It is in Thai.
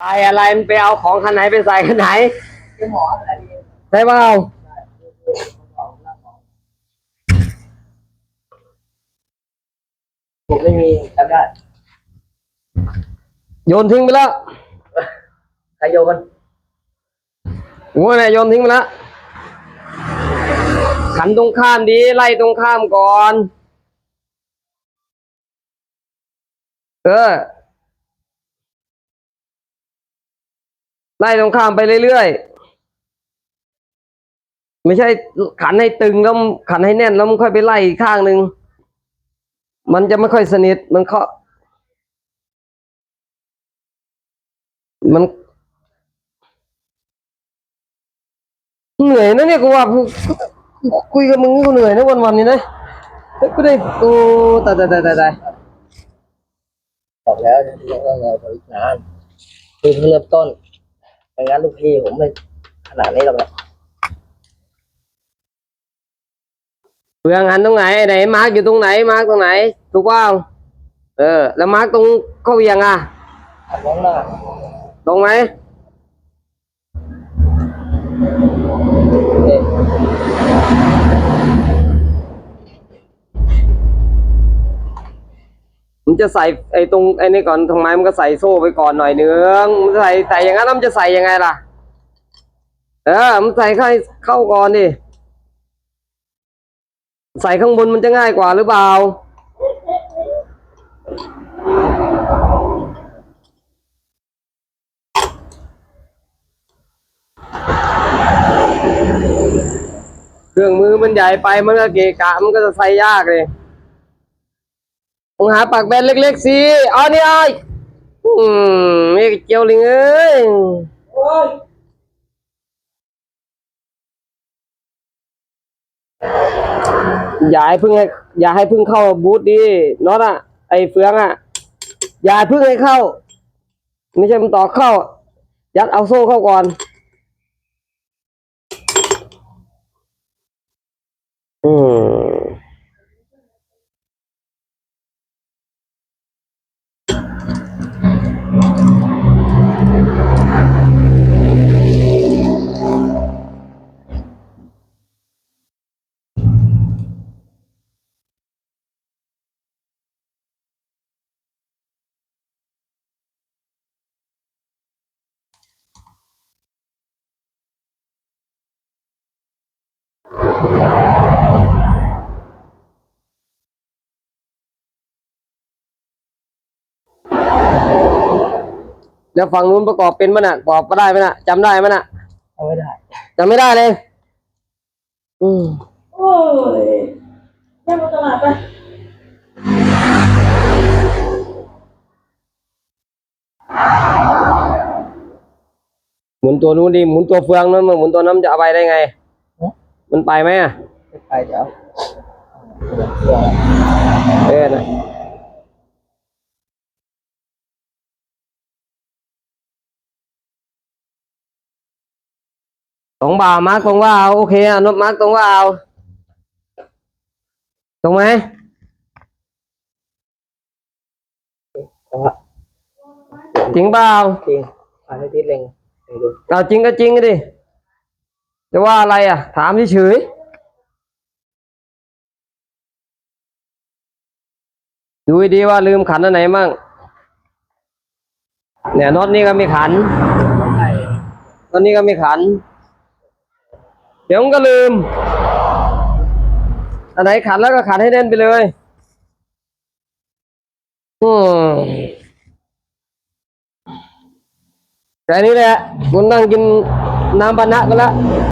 ใส่อะไรมันไปเอาของคันไหนไปใส่คันไหนคือหมออะไรดีใช่เปล่าผมไม่มีจำได้โยนทิ้งไปแล้วใครโยนหัวเนี่ยโยนทิ้งไปแล้วขันตรงข้ามดี ไล่ตรงข้ามก่อน เออ ล่ตรงข้ามไปเรื่อยๆ ไม่ใช่ขันให้ตึงแล้วขันให้แน่นแล้วมันค่อยไปไล่อีกข้างหนึ่งมันจะไม่ค่อยสนิทมันเข้ามันเหนื่อยนะเนี่ยกูว่ากูกูคุยกับมึงกูเหนื่อยนะวันวันๆนี้นะกูได้โอ้ตายตายตายตายตายบอกแล้วยังต้องรออีกนานคือเพิ่งเริ่มต้น ไม่งั้นลูกพี่ผมไม่ขนาดนี้หรอกนะเปลืองหันตรงไหนไอ้ไหนมาร์กอยู่ตรงไหนมาร์กตรงไหน ถูกเปล่าเออ แล้วมาร์กตรงเข้าเวียงอะขัดน้องหน้า ตรงไหม จะใส่ไอ้ตรงไอ้นี่ก่อนทางไม้มันก็ใส่โซ่ไปก่อนหน่อยเนึงมันใส่ใส่อย่างนั้นแล้วมันจะใส่ยังไงล่ะ เออมันใส่เข้าเข้าก่อนดิใส่ข้างบนมันจะง่ายกว่าหรือเปล่าเครื่องมือมันใหญ่ไปมันก็เกะกะมันก็จะใส่ยากเลย มึงหาปากแบนเล็กๆสิเอานี่ไอ้ยอืมนี่เจียวลิงเอ้ยโอ้ยอย่าให้เพึ่งให้อย่าให้เพึ่งเข้าบูธดิน็อตอะ ไอ้เฟืองอะ อย่าเพึ่งให้เข้า ไม่ใช่มันต่อเข้า ยัดเอาโซ่เข้าก่อนอืม Yeah. แล้วฝั่งนู้นประกอบเป็นมั้ยน่ะประกอบก็ได้มั้ยน่ะจำได้มั้ยน่ะเอาไม่ได้จำไม่ได้เลย อืมโอ้ยแม่มาตลาดไปหมุนตัวนู้นดิหมุนตัวเฟืองนั้นมาหมุนตัวนั้นมันจะเอาไปได้ไง มันไปไหมอะไม่ไปเดี๋ยว เออนะ ตรงบ่าวมาร์กตรงว่าเอาโอเคอะนบมาร์กตรงว่าเอาตรงไหมเอาละจริงเปล่าจริงผ่านให้ทิศเล็งไปดูเอาจริงก็จริงก็ดิจะว่าอะไรอะ ถามเฉยๆดูให้ดีว่าลืมขันอันไหนมั่งเนี่ยน็อตนี่ก็มีขันใช่ตอนนี้ก็มีขัน เดี๋ยวมันก็ลืม อันไหนขันแล้วก็ขันให้แน่นไปเลย อืมแค่นี้แหละคุณนั่งกินน้ำบานะกันละ